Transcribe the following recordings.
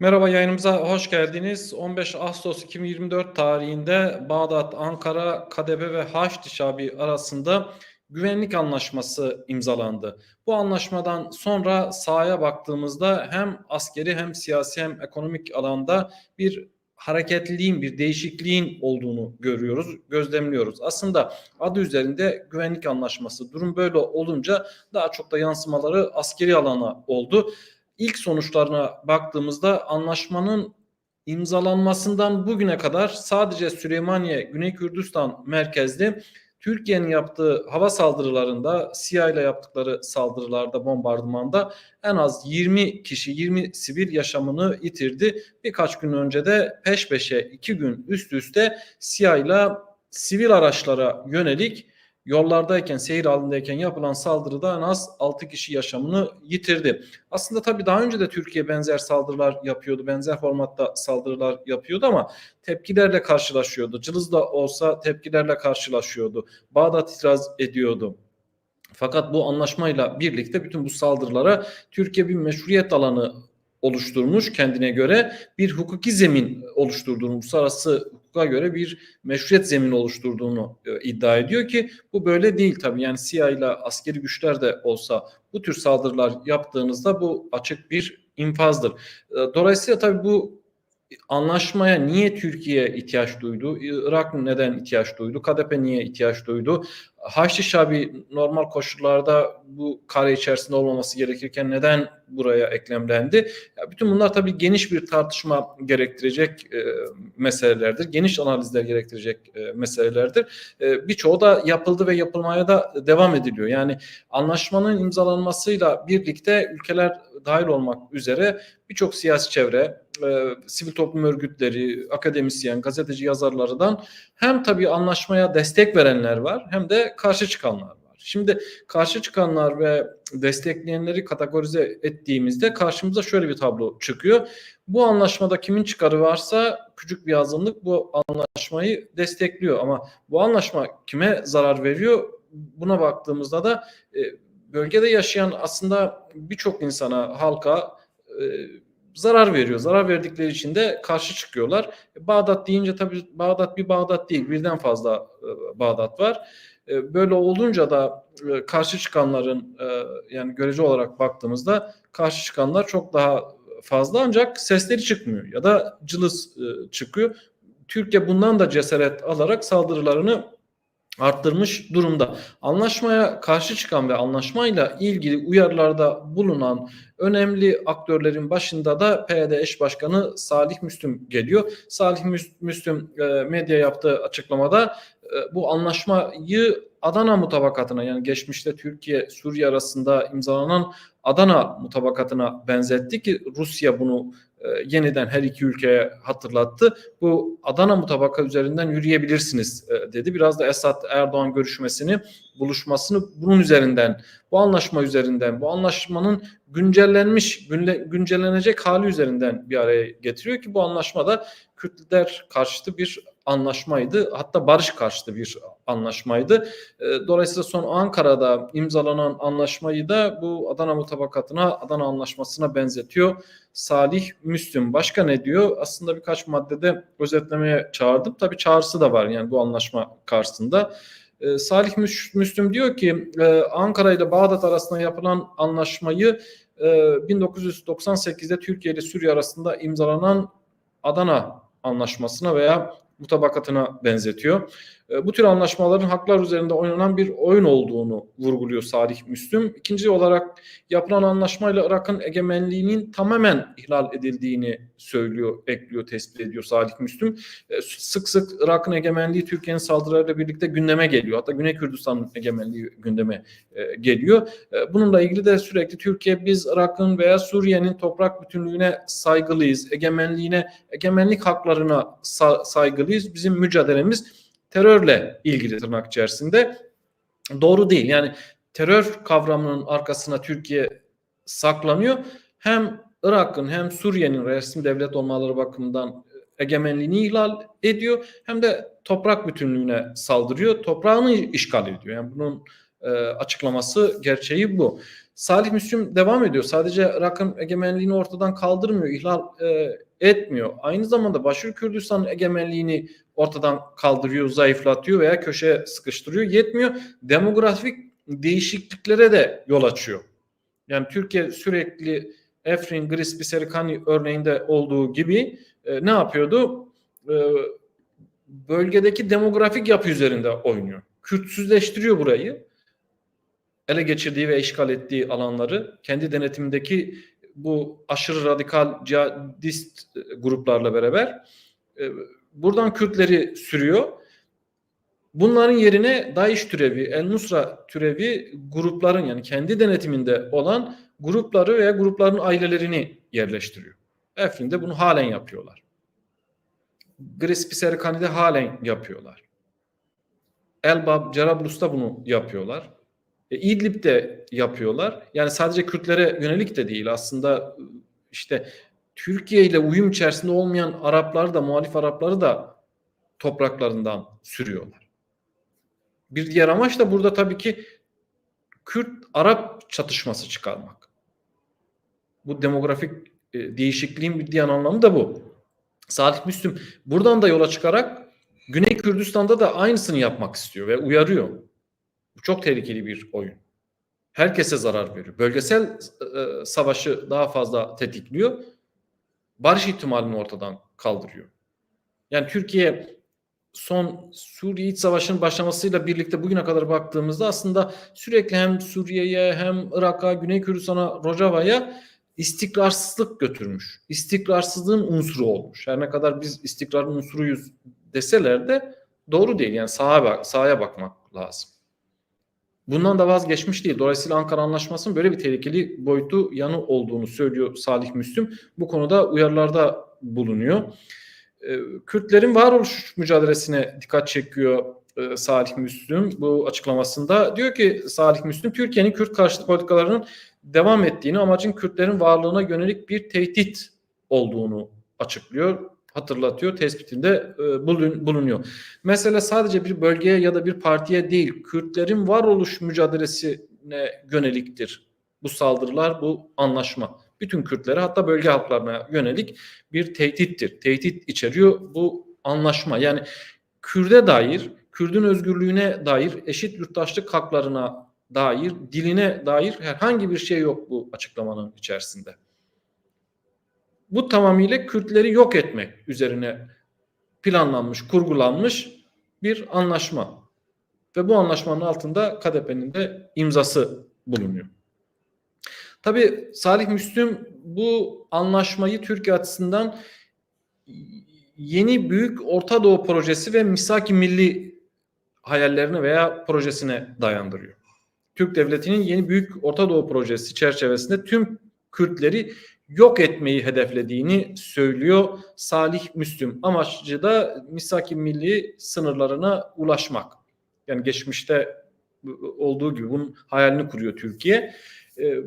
Merhaba yayınımıza hoş geldiniz. 15 Ağustos 2024 tarihinde Bağdat, Ankara, KDP ve Haçlı Şabi arasında güvenlik anlaşması imzalandı. Bu anlaşmadan sonra sahaya baktığımızda hem askeri hem siyasi hem ekonomik alanda bir hareketliliğin, bir değişikliğin olduğunu görüyoruz, gözlemliyoruz. Aslında adı üzerinde güvenlik anlaşması. Durum böyle olunca daha çok da yansımaları askeri alana oldu ilk sonuçlarına baktığımızda anlaşmanın imzalanmasından bugüne kadar sadece Süleymaniye, Güney Kürdistan merkezli Türkiye'nin yaptığı hava saldırılarında, SİHA ile yaptıkları saldırılarda, bombardımanda en az 20 kişi, 20 sivil yaşamını yitirdi. Birkaç gün önce de peş peşe iki gün üst üste SİHA ile sivil araçlara yönelik yollardayken, seyir halindeyken yapılan saldırıda en az 6 kişi yaşamını yitirdi. Aslında tabii daha önce de Türkiye benzer saldırılar yapıyordu, benzer formatta saldırılar yapıyordu ama tepkilerle karşılaşıyordu. Cılız'da olsa tepkilerle karşılaşıyordu. Bağdat itiraz ediyordu. Fakat bu anlaşmayla birlikte bütün bu saldırılara Türkiye bir meşruiyet alanı oluşturmuş kendine göre bir hukuki zemin oluşturduğunu, uluslararası hukuka göre bir meşruiyet zemin oluşturduğunu e, iddia ediyor ki bu böyle değil tabii. Yani CIA ile askeri güçler de olsa bu tür saldırılar yaptığınızda bu açık bir infazdır. E, dolayısıyla tabii bu anlaşmaya niye Türkiye ihtiyaç duydu? Irak neden ihtiyaç duydu? KDP niye ihtiyaç duydu? Haçlı Şabi normal koşullarda bu kare içerisinde olmaması gerekirken neden buraya eklemlendi? Ya bütün bunlar tabii geniş bir tartışma gerektirecek e, meselelerdir. Geniş analizler gerektirecek e, meselelerdir. E, birçoğu da yapıldı ve yapılmaya da devam ediliyor. Yani anlaşmanın imzalanmasıyla birlikte ülkeler dahil olmak üzere birçok siyasi çevre, e, sivil toplum örgütleri, akademisyen, gazeteci yazarlarından hem tabii anlaşmaya destek verenler var hem de karşı çıkanlar var. Şimdi karşı çıkanlar ve destekleyenleri kategorize ettiğimizde karşımıza şöyle bir tablo çıkıyor. Bu anlaşmada kimin çıkarı varsa küçük bir azınlık bu anlaşmayı destekliyor ama bu anlaşma kime zarar veriyor? Buna baktığımızda da e, bölgede yaşayan aslında birçok insana, halka e, zarar veriyor. Zarar verdikleri için de karşı çıkıyorlar. Bağdat deyince tabii Bağdat bir Bağdat değil. Birden fazla e, Bağdat var. E, böyle olunca da e, karşı çıkanların e, yani görece olarak baktığımızda karşı çıkanlar çok daha fazla ancak sesleri çıkmıyor ya da cılız çıkıyor. Türkiye bundan da cesaret alarak saldırılarını arttırmış durumda. Anlaşmaya karşı çıkan ve anlaşmayla ilgili uyarılarda bulunan önemli aktörlerin başında da PYD eş başkanı Salih Müslüm geliyor. Salih Müslüm e, medya yaptığı açıklamada e, bu anlaşmayı Adana mutabakatına yani geçmişte Türkiye Suriye arasında imzalanan Adana mutabakatına benzetti ki Rusya bunu e, yeniden her iki ülkeye hatırlattı. Bu Adana mutabaka üzerinden yürüyebilirsiniz e, dedi. Biraz da Esad Erdoğan görüşmesini, buluşmasını bunun üzerinden, bu anlaşma üzerinden, bu anlaşmanın güncellenmiş, güncellenecek hali üzerinden bir araya getiriyor ki bu anlaşmada Kürtler karşıtı bir anlaşmaydı. Hatta barış karşıtı bir anlaşmaydı. E, dolayısıyla son Ankara'da imzalanan anlaşmayı da bu Adana mutabakatına, Adana anlaşmasına benzetiyor. Salih Müslüm. Başka ne diyor? Aslında birkaç maddede özetlemeye çağırdım. Tabii çağrısı da var yani bu anlaşma karşısında. E, Salih Müslüm diyor ki e, Ankara ile Bağdat arasında yapılan anlaşmayı 1998'de Türkiye ile Suriye arasında imzalanan Adana anlaşmasına veya mutabakatına benzetiyor. E, bu tür anlaşmaların haklar üzerinde oynanan bir oyun olduğunu vurguluyor Salih Müslüm. İkinci olarak yapılan anlaşmayla Irak'ın egemenliğinin tamamen ihlal edildiğini söylüyor, ekliyor, tespit ediyor Salih Müslüm. E, sık sık Irak'ın egemenliği Türkiye'nin saldırılarıyla birlikte gündeme geliyor. Hatta Güney Kürdistan'ın egemenliği gündeme e, geliyor. Bununla ilgili de sürekli Türkiye biz Irak'ın veya Suriye'nin toprak bütünlüğüne saygılıyız, egemenliğine, egemenlik haklarına saygılıyız. Bizim mücadelemiz terörle ilgili tırnak içerisinde doğru değil. Yani terör kavramının arkasına Türkiye saklanıyor. Hem Irak'ın hem Suriye'nin resmi devlet olmaları bakımından egemenliğini ihlal ediyor hem de toprak bütünlüğüne saldırıyor. Toprağını işgal ediyor. Yani bunun e, açıklaması gerçeği bu. Salih Müslüm devam ediyor. Sadece Irak'ın egemenliğini ortadan kaldırmıyor, ihlal e, etmiyor. Aynı zamanda Başur Kürdistan egemenliğini ortadan kaldırıyor, zayıflatıyor veya köşeye sıkıştırıyor. Yetmiyor. Demografik değişikliklere de yol açıyor. Yani Türkiye sürekli Efrin, Grispi, Serikani örneğinde olduğu gibi e, ne yapıyordu? E, bölgedeki demografik yapı üzerinde oynuyor. Kürtsüzleştiriyor burayı. Ele geçirdiği ve işgal ettiği alanları kendi denetimindeki bu aşırı radikal cihadist gruplarla beraber e, buradan Kürtleri sürüyor. Bunların yerine DAEŞ türevi, El Nusra türevi grupların yani kendi denetiminde olan grupları veya grupların ailelerini yerleştiriyor. Efrin'de bunu halen yapıyorlar. Grispi Serkani'de halen yapıyorlar. Elbab, Cerablus'ta bunu yapıyorlar. E, İdlib'de yapıyorlar. Yani sadece Kürtlere yönelik de değil aslında işte Türkiye ile uyum içerisinde olmayan Arapları da muhalif Arapları da topraklarından sürüyorlar. Bir diğer amaç da burada tabii ki Kürt-Arap çatışması çıkarmak. Bu demografik e, değişikliğin bir diğer anlamı da bu. Salih Müslüm buradan da yola çıkarak Güney Kürdistan'da da aynısını yapmak istiyor ve uyarıyor. Bu çok tehlikeli bir oyun. Herkese zarar veriyor. Bölgesel e, savaşı daha fazla tetikliyor. Barış ihtimalini ortadan kaldırıyor. Yani Türkiye son Suriye iç savaşının başlamasıyla birlikte bugüne kadar baktığımızda aslında sürekli hem Suriye'ye hem Irak'a, Güney Kürdistan'a, Rojava'ya istikrarsızlık götürmüş. İstikrarsızlığın unsuru olmuş. Her ne kadar biz istikrarın unsuruyuz deseler de doğru değil. Yani sağa, bak, sağa bakmak lazım. Bundan da vazgeçmiş değil. Dolayısıyla Ankara Anlaşması'nın böyle bir tehlikeli boyutu yanı olduğunu söylüyor Salih Müslüm. Bu konuda uyarılarda bulunuyor. Ee, Kürtlerin varoluş mücadelesine dikkat çekiyor e, Salih Müslüm bu açıklamasında. Diyor ki Salih Müslüm Türkiye'nin Kürt karşıtı politikalarının devam ettiğini amacın Kürtlerin varlığına yönelik bir tehdit olduğunu açıklıyor hatırlatıyor, tespitinde e, bulunuyor. Mesela sadece bir bölgeye ya da bir partiye değil, Kürtlerin varoluş mücadelesine yöneliktir bu saldırılar, bu anlaşma. Bütün Kürtlere hatta bölge halklarına yönelik bir tehdittir. Tehdit içeriyor bu anlaşma. Yani Kürde dair, Kürdün özgürlüğüne dair, eşit yurttaşlık haklarına dair, diline dair herhangi bir şey yok bu açıklamanın içerisinde bu tamamıyla Kürtleri yok etmek üzerine planlanmış, kurgulanmış bir anlaşma. Ve bu anlaşmanın altında KDP'nin de imzası bulunuyor. Tabi Salih Müslüm bu anlaşmayı Türkiye açısından yeni büyük Orta Doğu projesi ve Misaki Milli hayallerine veya projesine dayandırıyor. Türk Devleti'nin yeni büyük Orta Doğu projesi çerçevesinde tüm Kürtleri yok etmeyi hedeflediğini söylüyor Salih Müslüm. Amacı da misaki milli sınırlarına ulaşmak. Yani geçmişte olduğu gibi bunun hayalini kuruyor Türkiye. Ee,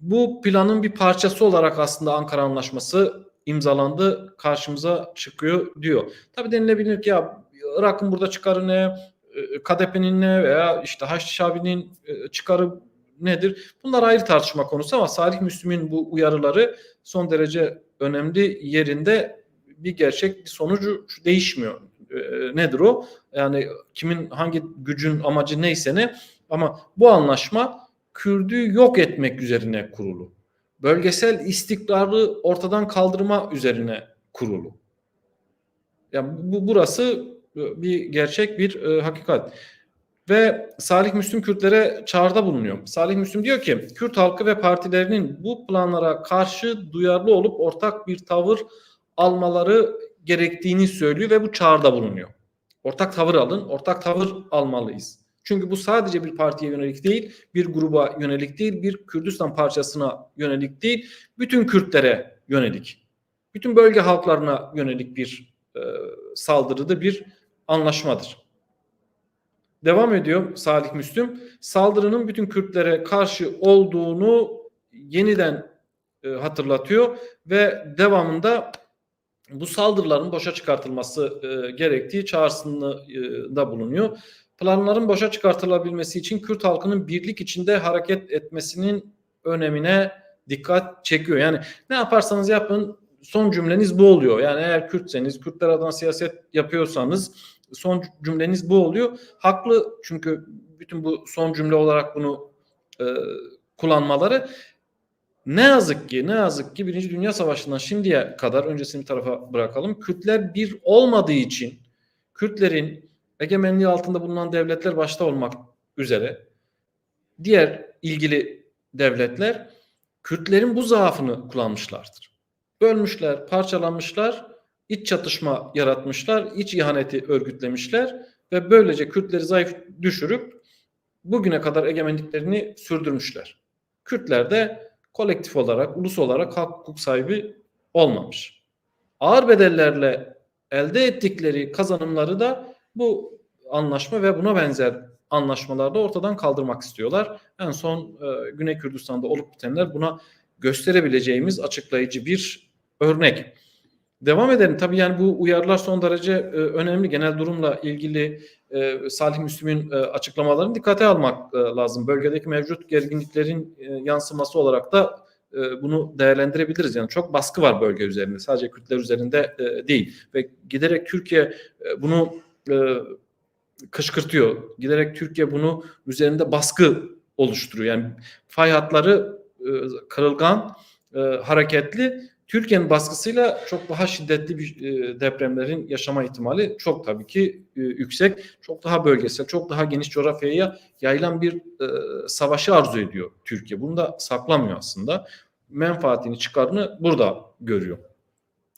bu planın bir parçası olarak aslında Ankara Anlaşması imzalandı, karşımıza çıkıyor diyor. Tabi denilebilir ki ya Irak'ın burada çıkarı ne, e, KDP'nin ne veya işte Haçlı Şabi'nin e, çıkarı nedir? Bunlar ayrı tartışma konusu ama Salih Müslüm'ün bu uyarıları son derece önemli yerinde bir gerçek bir sonucu değişmiyor. E, nedir o? Yani kimin hangi gücün amacı neyse ne ama bu anlaşma Kürdü yok etmek üzerine kurulu. Bölgesel istikrarı ortadan kaldırma üzerine kurulu. Yani bu burası bir gerçek bir e, hakikat. Ve Salih Müslüm Kürtlere çağrıda bulunuyor. Salih Müslüm diyor ki Kürt halkı ve partilerinin bu planlara karşı duyarlı olup ortak bir tavır almaları gerektiğini söylüyor ve bu çağrıda bulunuyor. Ortak tavır alın, ortak tavır almalıyız. Çünkü bu sadece bir partiye yönelik değil, bir gruba yönelik değil, bir Kürdistan parçasına yönelik değil, bütün Kürtlere yönelik, bütün bölge halklarına yönelik bir e, saldırıda bir anlaşmadır. Devam ediyor Salih Müslüm. Saldırının bütün Kürtlere karşı olduğunu yeniden e, hatırlatıyor ve devamında bu saldırıların boşa çıkartılması e, gerektiği çağrısında e, bulunuyor. planların boşa çıkartılabilmesi için Kürt halkının birlik içinde hareket etmesinin önemine dikkat çekiyor. Yani ne yaparsanız yapın son cümleniz bu oluyor. Yani eğer Kürtseniz, Kürtler adına siyaset yapıyorsanız son cümleniz bu oluyor. Haklı çünkü bütün bu son cümle olarak bunu e, kullanmaları ne yazık ki ne yazık ki Birinci Dünya Savaşı'ndan şimdiye kadar öncesini tarafa bırakalım. Kürtler bir olmadığı için Kürtlerin egemenliği altında bulunan devletler başta olmak üzere diğer ilgili devletler Kürtlerin bu zaafını kullanmışlardır. Bölmüşler, parçalanmışlar, iç çatışma yaratmışlar, iç ihaneti örgütlemişler ve böylece Kürtleri zayıf düşürüp bugüne kadar egemenliklerini sürdürmüşler. Kürtler de kolektif olarak, ulus olarak hak hukuk sahibi olmamış. Ağır bedellerle elde ettikleri kazanımları da bu anlaşma ve buna benzer anlaşmalarda ortadan kaldırmak istiyorlar. En son e, Güney Kürdistan'da olup bitenler buna gösterebileceğimiz açıklayıcı bir örnek. Devam edelim. Tabii yani bu uyarılar son derece e, önemli. Genel durumla ilgili e, Salih Müslüm'ün e, açıklamalarını dikkate almak e, lazım. Bölgedeki mevcut gerginliklerin e, yansıması olarak da e, bunu değerlendirebiliriz. Yani çok baskı var bölge üzerinde. Sadece Kürtler üzerinde e, değil. Ve giderek Türkiye e, bunu e, kışkırtıyor. Giderek Türkiye bunu üzerinde baskı oluşturuyor. Yani fay hatları e, kırılgan, e, hareketli. Türkiye'nin baskısıyla çok daha şiddetli bir e, depremlerin yaşama ihtimali çok tabii ki e, yüksek. Çok daha bölgesel, çok daha geniş coğrafyaya yayılan bir e, savaşı arzu ediyor Türkiye. Bunu da saklamıyor aslında. Menfaatini, çıkarını burada görüyor.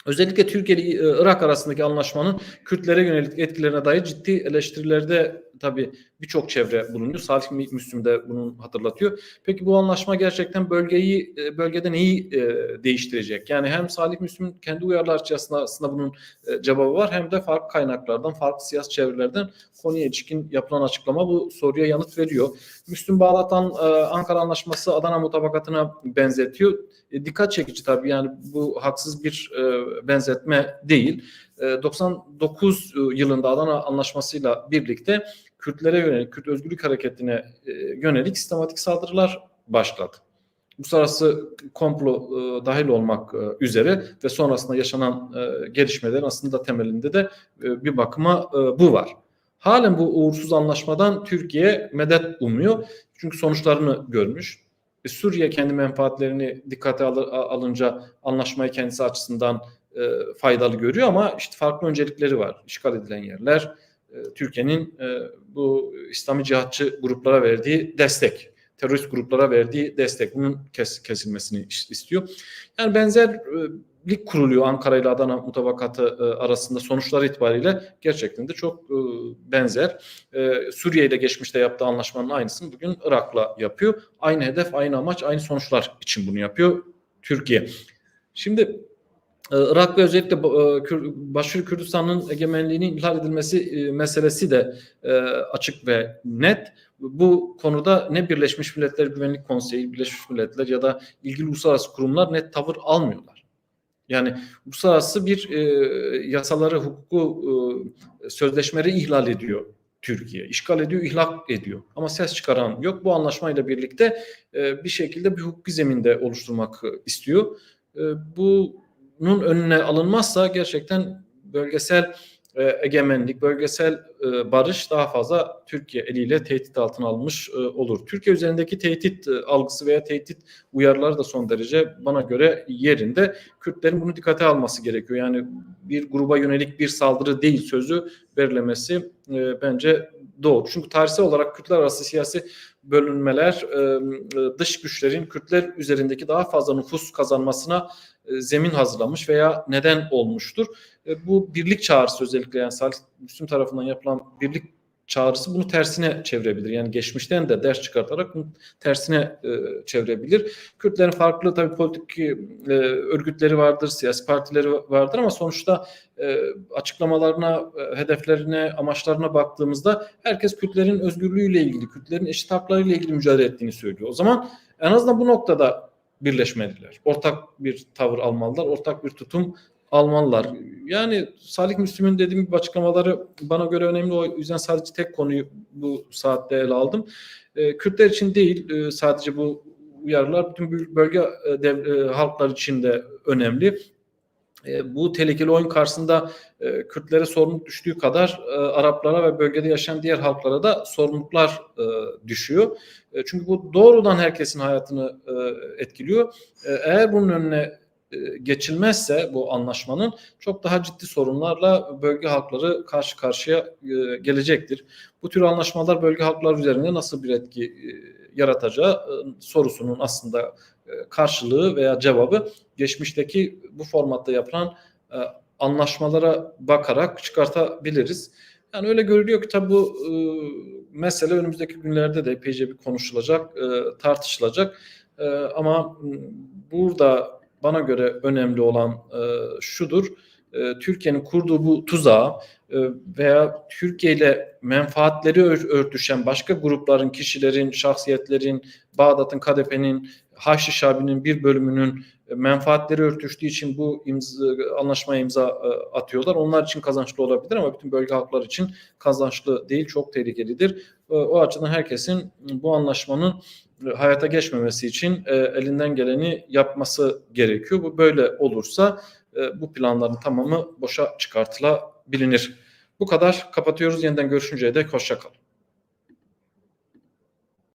Özellikle Türkiye ile Irak arasındaki anlaşmanın Kürtlere yönelik etkilerine dair ciddi eleştirilerde tabi birçok çevre bulunuyor. Salih Müslüm de bunu hatırlatıyor. Peki bu anlaşma gerçekten bölgeyi e, bölgede neyi e, değiştirecek? Yani hem Salih Müslüm'ün kendi uyarılar içerisinde aslında bunun cevabı var hem de farklı kaynaklardan, farklı siyasi çevrelerden konuya ilişkin yapılan açıklama bu soruya yanıt veriyor. Müslüm Bağlatan Ankara Anlaşması Adana mutabakatına benzetiyor. Dikkat çekici tabii yani bu haksız bir benzetme değil. 99 yılında Adana Anlaşması'yla birlikte Kürtlere yönelik, Kürt Özgürlük Hareketi'ne yönelik sistematik saldırılar başladı. Uluslararası komplo e, dahil olmak e, üzere ve sonrasında yaşanan e, gelişmelerin aslında temelinde de e, bir bakıma e, bu var. Halen bu uğursuz anlaşmadan Türkiye medet umuyor. Çünkü sonuçlarını görmüş. E, Suriye kendi menfaatlerini dikkate al alınca anlaşmayı kendisi açısından e, faydalı görüyor ama işte farklı öncelikleri var. İşgal edilen yerler, e, Türkiye'nin e, bu İslami cihatçı gruplara verdiği destek, terörist gruplara verdiği destek, bunun kes, kesilmesini istiyor. Yani benzerlik kuruluyor Ankara ile Adana mutabakatı e, arasında sonuçlar itibariyle gerçekten de çok e, benzer. E, Suriye ile geçmişte yaptığı anlaşmanın aynısını bugün Irak'la yapıyor. Aynı hedef, aynı amaç, aynı sonuçlar için bunu yapıyor Türkiye. Şimdi ee, Irak ve özellikle e, Başur Kürdistan'ın egemenliğinin ihlal edilmesi e, meselesi de e, açık ve net. Bu konuda ne Birleşmiş Milletler Güvenlik Konseyi, Birleşmiş Milletler ya da ilgili uluslararası kurumlar net tavır almıyorlar. Yani uluslararası bir yasaları, hukuku, sözleşmeleri ihlal ediyor Türkiye. İşgal ediyor, ihlal ediyor. Ama ses çıkaran yok. Bu anlaşmayla birlikte bir şekilde bir hukuki zeminde oluşturmak istiyor. Bu bunun önüne alınmazsa gerçekten bölgesel e, egemenlik, bölgesel e, barış daha fazla Türkiye eliyle tehdit altına alınmış e, olur. Türkiye üzerindeki tehdit e, algısı veya tehdit uyarıları da son derece bana göre yerinde. Kürtlerin bunu dikkate alması gerekiyor. Yani bir gruba yönelik bir saldırı değil sözü verilemesi e, bence doğru. Çünkü tarihsel olarak Kürtler arası siyasi bölünmeler dış güçlerin Kürtler üzerindeki daha fazla nüfus kazanmasına zemin hazırlamış veya neden olmuştur. Bu birlik çağrısı özellikle yani Salih Müslüm tarafından yapılan birlik çağrısı bunu tersine çevirebilir. Yani geçmişten de ders çıkartarak bunu tersine e, çevirebilir. Kürtlerin farklı tabii politik e, örgütleri vardır, siyasi partileri vardır ama sonuçta e, açıklamalarına, e, hedeflerine, amaçlarına baktığımızda herkes Kürtlerin özgürlüğüyle ilgili, Kürtlerin eşit haklarıyla ilgili mücadele ettiğini söylüyor. O zaman en azından bu noktada birleşmeliler. Ortak bir tavır almalılar, ortak bir tutum almalılar. Yani Salih Müslüm'ün dediğim gibi açıklamaları bana göre önemli. O yüzden sadece tek konuyu bu saatte ele aldım. E, Kürtler için değil e, sadece bu uyarılar bütün bölge e, dev, e, halklar için de önemli. E, bu tehlikeli oyun karşısında e, Kürtlere sorumluluk düştüğü kadar e, Araplara ve bölgede yaşayan diğer halklara da sorumluluklar e, düşüyor. E, çünkü bu doğrudan herkesin hayatını e, etkiliyor. E, eğer bunun önüne geçilmezse bu anlaşmanın çok daha ciddi sorunlarla bölge halkları karşı karşıya e, gelecektir. Bu tür anlaşmalar bölge halklar üzerinde nasıl bir etki e, yaratacağı e, sorusunun aslında e, karşılığı veya cevabı geçmişteki bu formatta yapılan e, anlaşmalara bakarak çıkartabiliriz. Yani öyle görülüyor ki tabi bu e, mesele önümüzdeki günlerde de epeyce bir konuşulacak, e, tartışılacak. E, ama burada bana göre önemli olan e, şudur. E, Türkiye'nin kurduğu bu tuzağı e, veya Türkiye ile menfaatleri ör, örtüşen başka grupların, kişilerin, şahsiyetlerin, Bağdat'ın, KDP'nin, Haçlı Şabi'nin bir bölümünün menfaatleri örtüştüğü için bu imza, anlaşmaya imza e, atıyorlar. Onlar için kazançlı olabilir ama bütün bölge halkları için kazançlı değil, çok tehlikelidir. E, o açıdan herkesin bu anlaşmanın hayata geçmemesi için e, elinden geleni yapması gerekiyor. Bu böyle olursa e, bu planların tamamı boşa çıkartılabilir. Bu kadar. Kapatıyoruz. Yeniden görüşünceye dek hoşçakalın.